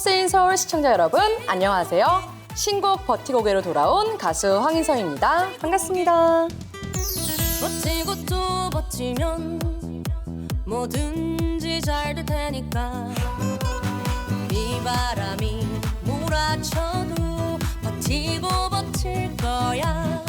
팝스인 서울 시청자 여러분, 안녕하세요. 신곡 버티고개로 돌아온 가수 황인서입니다. 반갑습니다. 버티고 또 버티면 뭐든지 잘 될 테니까 비바람이 몰아쳐도 버티고 버틸 거야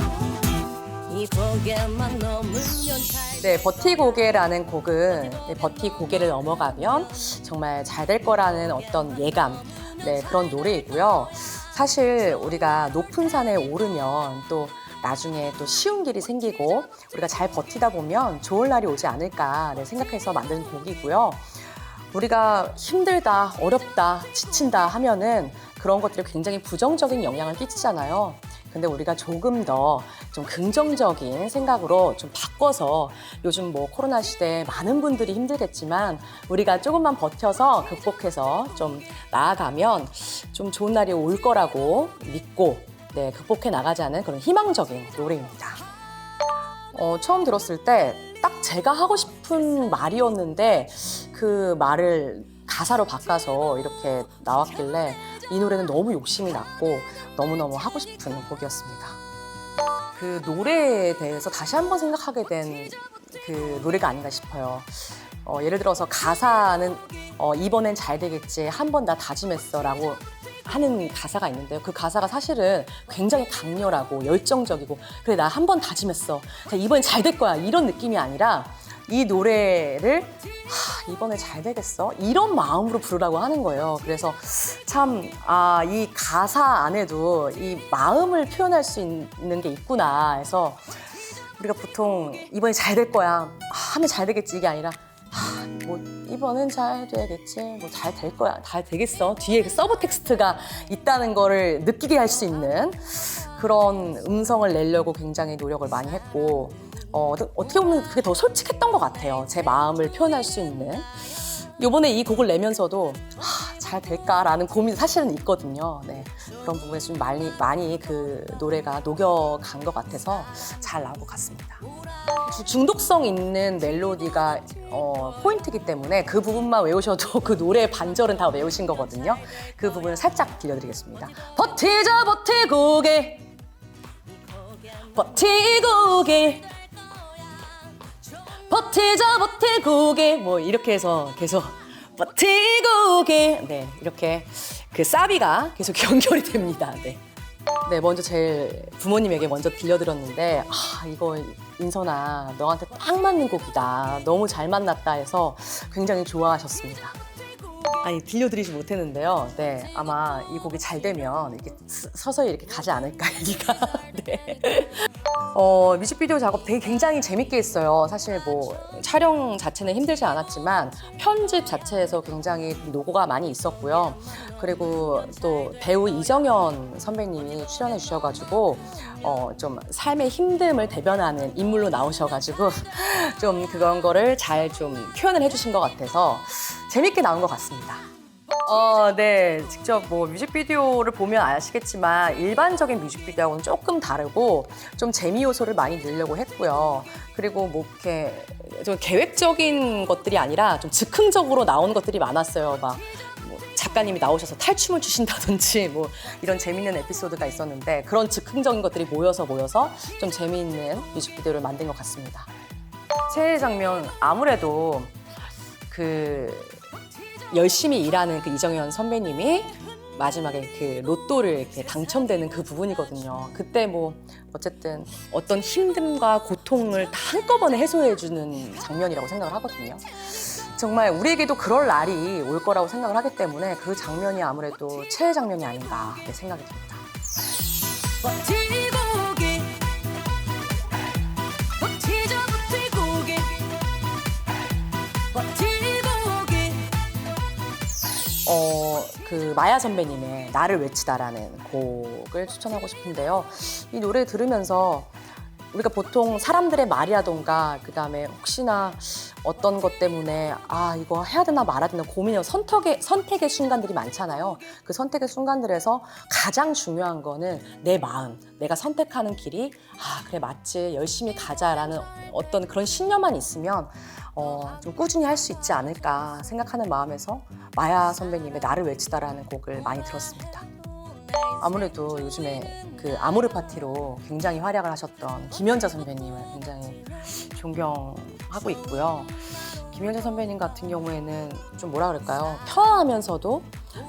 이 고개만 넘으면 잘 네, 버티고개라는 곡은 네, 버티고개를 넘어가면 정말 잘 될 거라는 어떤 예감, 네, 그런 노래이고요. 사실 우리가 높은 산에 오르면 또 나중에 또 쉬운 길이 생기고 우리가 잘 버티다 보면 좋은 날이 오지 않을까 네, 생각해서 만든 곡이고요. 우리가 힘들다, 어렵다, 지친다 하면은 그런 것들이 굉장히 부정적인 영향을 끼치잖아요. 근데 우리가 조금 더 좀 긍정적인 생각으로 좀 바꿔서 요즘 뭐 코로나 시대에 많은 분들이 힘들겠지만 우리가 조금만 버텨서 극복해서 좀 나아가면 좀 좋은 날이 올 거라고 믿고 네, 극복해 나가자는 그런 희망적인 노래입니다. 어, 처음 들었을 때 딱 제가 하고 싶은 말이었는데 그 말을 가사로 바꿔서 이렇게 나왔길래 이 노래는 너무 욕심이 났고 너무너무 하고 싶은 곡이었습니다. 그 노래에 대해서 다시 한번 생각하게 된 그 노래가 아닌가 싶어요. 어, 예를 들어서 가사는 어, 이번엔 잘 되겠지 한번다 다짐했어라고 하는 가사가 있는데요. 그 가사가 사실은 굉장히 강렬하고 열정적이고 그래 나 한 번 다짐했어. 자, 이번엔 잘 될 거야 이런 느낌이 아니라 이 노래를 하, 이번에 잘 되겠어? 이런 마음으로 부르라고 하는 거예요. 그래서 참 아 이 가사 안에도 이 마음을 표현할 수 있는 게 있구나. 해서 우리가 보통 이번에 잘 될 거야. 아, 하면 잘 되겠지 이게 아니라. 아, 뭐 이번엔 잘 되겠지 뭐 잘 될 거야 잘 되겠어. 뒤에 그 서브 텍스트가 있다는 거를 느끼게 할 수 있는 그런 음성을 내려고 굉장히 노력을 많이 했고 어, 어떻게 보면 그게 더 솔직했던 것 같아요 제 마음을 표현할 수 있는 요번에 이 곡을 내면서도 하, 잘 될까라는 고민이 사실은 있거든요. 네. 그런 부분에 좀 많이, 많이 그 노래가 녹여간 것 같아서 잘 나온 것 같습니다. 주- 중독성 있는 멜로디가 어, 포인트이기 때문에 그 부분만 외우셔도 그 노래의 반절은 다 외우신 거거든요. 그 부분을 살짝 들려드리겠습니다. 버티자 버티고개 버티고개 버티자 버티고개 뭐 이렇게 해서 계속 버티고개 네 이렇게 그 사비가 계속 연결이 됩니다. 네. 네 먼저 제일 부모님에게 먼저 들려드렸는데 아 이거 인선아 너한테 딱 맞는 곡이다 너무 잘 만났다 해서 굉장히 좋아하셨습니다. 아니 들려드리지 못했는데요. 네 아마 이 곡이 잘 되면 이렇게 스- 서서히 이렇게 가지 않을까 얘기가. 네. 어, 뮤직비디오 작업 되게 굉장히 재밌게 했어요. 사실 뭐 촬영 자체는 힘들지 않았지만 편집 자체에서 굉장히 노고가 많이 있었고요. 그리고 또 배우 이정현 선배님이 출연해 주셔가지고 어, 좀 삶의 힘듦을 대변하는 인물로 나오셔가지고 좀 그런 거를 잘 좀 표현을 해주신 것 같아서 재밌게 나온 것 같습니다. 어, 네. 직접 뭐 뮤직비디오를 보면 아시겠지만 일반적인 뮤직비디오하고는 조금 다르고 좀 재미 요소를 많이 넣으려고 했고요. 그리고 뭐 이렇게 좀 계획적인 것들이 아니라 좀 즉흥적으로 나온 것들이 많았어요. 막 뭐 작가님이 나오셔서 탈춤을 추신다든지 뭐 이런 재밌는 에피소드가 있었는데 그런 즉흥적인 것들이 모여서 모여서 좀 재미있는 뮤직비디오를 만든 것 같습니다. 최애 장면 아무래도 그 열심히 일하는 그 이정현 선배님이 마지막에 그 로또를 이렇게 당첨되는 그 부분이거든요. 그때 뭐 어쨌든 어떤 힘듦과 고통을 다 한꺼번에 해소해주는 장면이라고 생각을 하거든요. 정말 우리에게도 그럴 날이 올 거라고 생각을 하기 때문에 그 장면이 아무래도 최애 장면이 아닌가 네, 생각이 듭니다. 그 마야 선배님의 나를 외치다라는 곡을 추천하고 싶은데요. 이 노래 들으면서 우리가 보통 사람들의 말이라던가 그다음에 혹시나 어떤 것 때문에 아 이거 해야 되나 말아야 되나 고민이나 선택의 선택의 순간들이 많잖아요. 그 선택의 순간들에서 가장 중요한 거는 내 마음, 내가 선택하는 길이 아 그래 맞지 열심히 가자라는 어떤 그런 신념만 있으면 어, 좀 꾸준히 할 수 있지 않을까 생각하는 마음에서 마야 선배님의 나를 외치다라는 곡을 많이 들었습니다. 아무래도 요즘에 그 아모르 파티로 굉장히 활약을 하셨던 김연자 선배님을 굉장히 존경하고 있고요. 김연자 선배님 같은 경우에는 좀 뭐라 그럴까요? 편안하면서도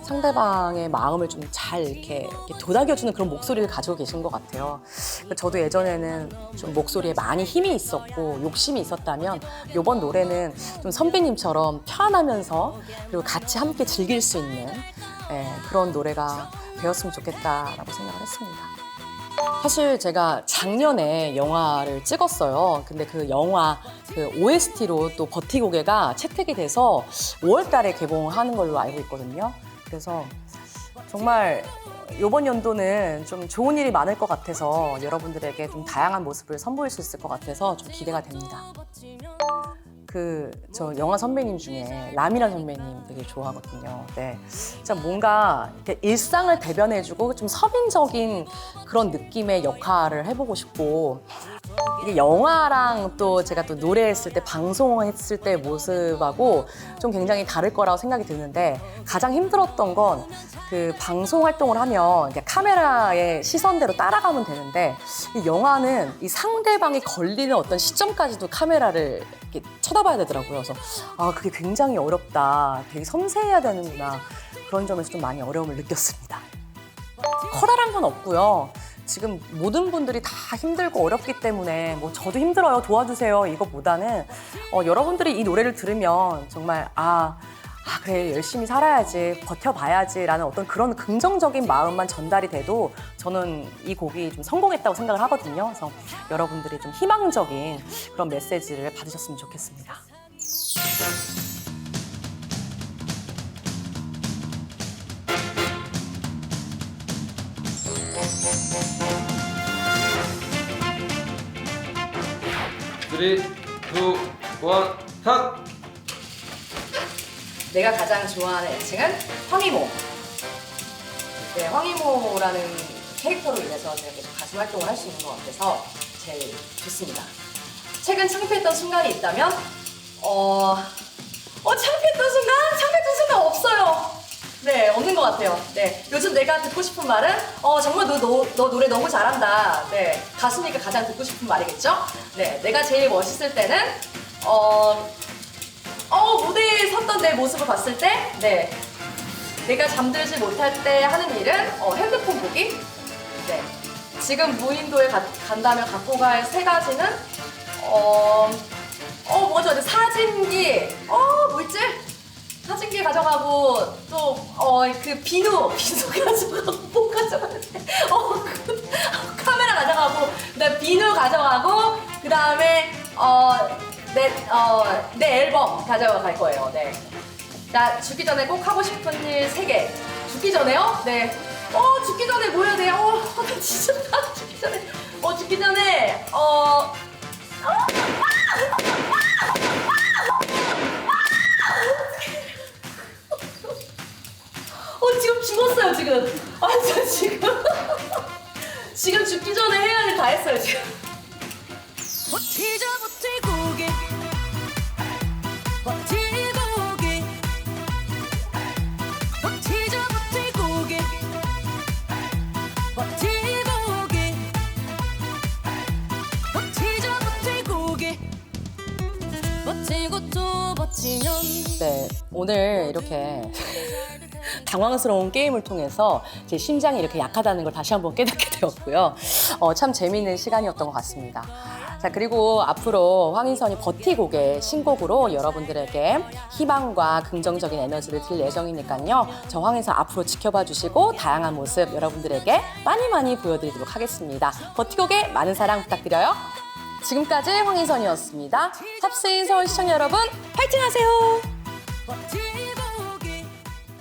상대방의 마음을 좀 잘 이렇게, 이렇게 도닥여주는 그런 목소리를 가지고 계신 것 같아요. 저도 예전에는 좀 목소리에 많이 힘이 있었고 욕심이 있었다면 이번 노래는 좀 선배님처럼 편안하면서 그리고 같이 함께 즐길 수 있는 예, 그런 노래가 되었으면 좋겠다라고 생각을 했습니다. 사실 제가 작년에 영화를 찍었어요. 근데 그 영화 그 OST로 또 버티고개가 채택이 돼서 5월 달에 개봉하는 걸로 알고 있거든요. 그래서 정말 이번 연도는 좀 좋은 일이 많을 것 같아서 여러분들에게 좀 다양한 모습을 선보일 수 있을 것 같아서 좀 기대가 됩니다. 그 저 영화 선배님 중에 라미란 선배님 되게 좋아하거든요. 네, 진짜 뭔가 이렇게 일상을 대변해주고 좀 서민적인 그런 느낌의 역할을 해보고 싶고 이게 영화랑 또 제가 또 노래했을 때 방송했을 때 모습하고 좀 굉장히 다를 거라고 생각이 드는데 가장 힘들었던 건 그 방송 활동을 하면 이제 카메라의 시선대로 따라가면 되는데 이 영화는 이 상대방이 걸리는 어떤 시점까지도 카메라를 이렇게 쳐다봐야 되더라고요. 그래서 아 그게 굉장히 어렵다. 되게 섬세해야 되는구나. 그런 점에서 좀 많이 어려움을 느꼈습니다. 커다란 건 없고요. 지금 모든 분들이 다 힘들고 어렵기 때문에 뭐 저도 힘들어요 도와주세요 이거보다는 어, 여러분들이 이 노래를 들으면 정말 아, 아 그래 열심히 살아야지 버텨봐야지라는 어떤 그런 긍정적인 마음만 전달이 돼도 저는 이 곡이 좀 성공했다고 생각을 하거든요. 그래서 여러분들이 좀 희망적인 그런 메시지를 받으셨으면 좋겠습니다. 쓰리, 투, 원, 탁! 내가 가장 좋아하는 애칭은 황이모. 네, 황이모라는 캐릭터로 인해서 제가 계속 가수 활동을 할 수 있는 것 같아서 제일 좋습니다. 최근 창피했던 순간이 있다면, 어, 어, 창피했던 순간? 창피했던 순간 없어요. 네, 없는 것 같아요. 네, 요즘 내가 듣고 싶은 말은, 어, 정말 너, 너, 너 노래 너무 잘한다. 네, 가수니까 가장 듣고 싶은 말이겠죠? 네, 내가 제일 멋있을 때는, 어, 어, 무대에 섰던 내 모습을 봤을 때, 네. 내가 잠들지 못할 때 하는 일은 어, 핸드폰 보기. 네. 지금 무인도에 가- 간다면 갖고 갈 세 가지는 어, 어 뭐죠? 사진기. 어, 뭐 있지? 사진기 가져가고 또 어 그 비누 비누 가져가고 뭐 가져가는데 어 그, 카메라 가져가고 그다음 비누 가져가고 그 다음에 어내어내 앨범 가져갈 거예요. 네. 나 죽기 전에 꼭 하고 싶은 일 세 개. 죽기 전에요? 네. 어 죽기 전에 뭐 해야 돼요? 어, 나 진짜 나 죽기 전에 어 죽기 전에 어. 어 지금 죽었어요 지금. 아 진짜 지금 지금 죽기 전에 해야 할일다 했어요 지금. 네, 오늘 이렇게 당황스러운 게임을 통해서 제 심장이 이렇게 약하다는 걸 다시 한번 깨닫게 되었고요. 어, 참 재미있는 시간이었던 것 같습니다. 자, 그리고 앞으로 황인선이 버티곡의 신곡으로 여러분들에게 희망과 긍정적인 에너지를 드릴 예정이니까요. 저 황인선 앞으로 지켜봐 주시고 다양한 모습 여러분들에게 많이 많이 보여드리도록 하겠습니다. 버티곡에 많은 사랑 부탁드려요. 지금까지 황인선이었습니다. 탑스인 서울 시청자 여러분, 파이팅 하세요!